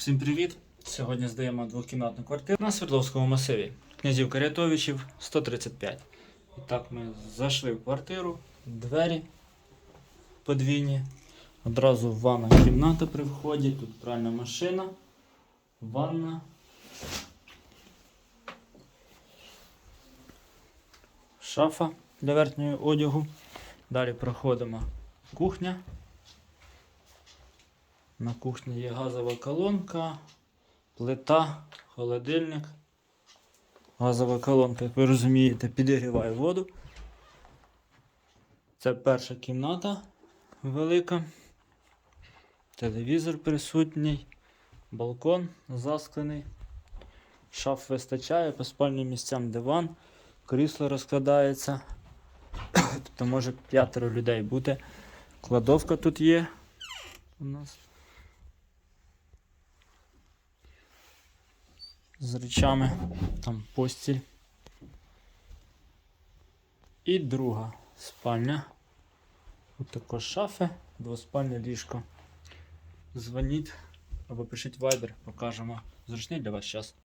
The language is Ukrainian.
Всім привіт! Сьогодні здаємо двокімнатну квартиру на Свердловському масиві. Князів Карятовичів 135. І так ми зайшли в квартиру, двері подвійні. Одразу ванна кімната при вході, тут пральна машина, ванна. Шафа для верхнього одягу. Далі проходимо кухня. На кухні є газова колонка, плита, холодильник. Газова колонка, як ви розумієте, підігріває воду. Це перша кімната велика. Телевізор присутній, балкон засклений. Шаф вистачає, по спальним місцям диван, крісло розкладається. Тобто може п'ятеро людей бути. Кладовка тут є у нас. З речами, там постіль. І друга спальня. Тут також шафи, двоспальне ліжко. Дзвоніть або пишіть вайбер, покажемо. Зручний для вас час.